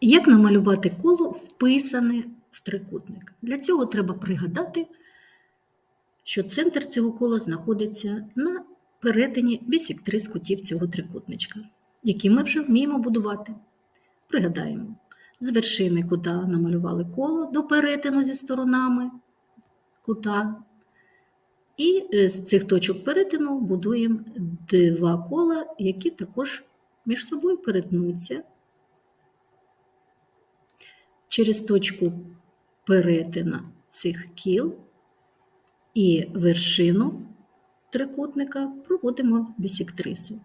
Як намалювати коло вписане в трикутник? Для цього треба пригадати, що центр цього кола знаходиться на перетині бісектриз кутів цього трикутничка, які ми вже вміємо будувати. Пригадаємо, з вершини кута намалювали коло до перетину зі сторонами кута. І е, з цих точок перетину будуємо два кола, які також між собою перетнуться. Через точку перетина цих кіл і вершину трикутника проводимо бісектрису.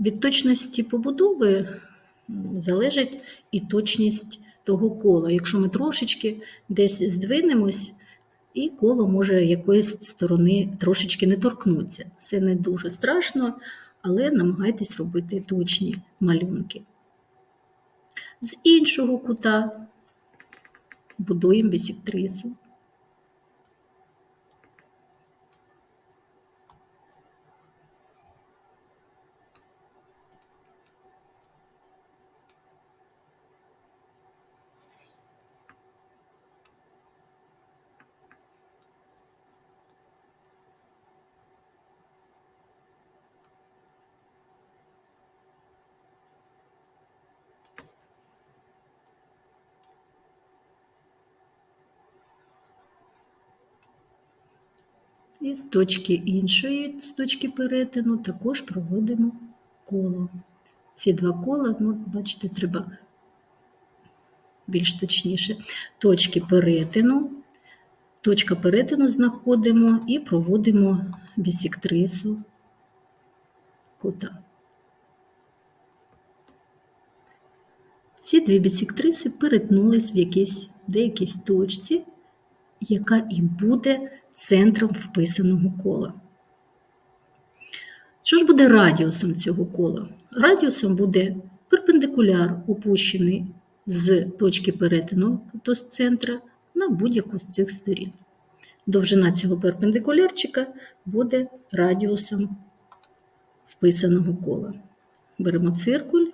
Від точності побудови залежить і точність того кола. Якщо ми трошечки десь здвинемось, і коло може якоїсь сторони трошечки не торкнутися. Це не дуже страшно, але намагайтесь робити точні малюнки. З іншого кута будуємо бісектрису. І з точки іншої, з точки перетину, також проводимо коло. Ці два кола, ну, бачите, треба більш точніше. Точки перетину. Точка перетину знаходимо і проводимо бісектрису кута. Ці дві бісектриси перетнулись в якійсь деякійсь точці, яка і буде центром вписаного кола. Що ж буде радіусом цього кола? Радіусом буде перпендикуляр, опущений з точки перетину тобто з центра на будь-яку з цих сторін. Довжина цього перпендикулярчика буде радіусом вписаного кола. Беремо циркуль,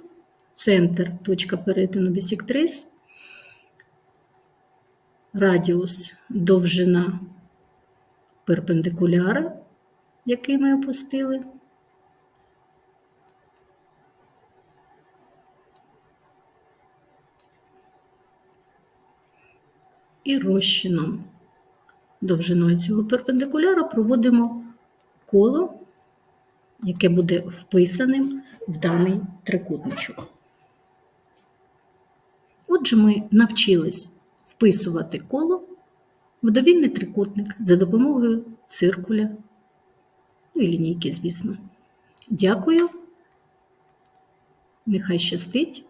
центр, точка перетину бісектрис, радіус, довжина перпендикуляра, який ми опустили. І розчином довжиною цього перпендикуляра проводимо коло, яке буде вписаним в даний трикутничок. Отже, ми навчились вписувати коло в довільний трикутник за допомогою циркуля, ну і лінійки, звісно. Дякую. Нехай щастить.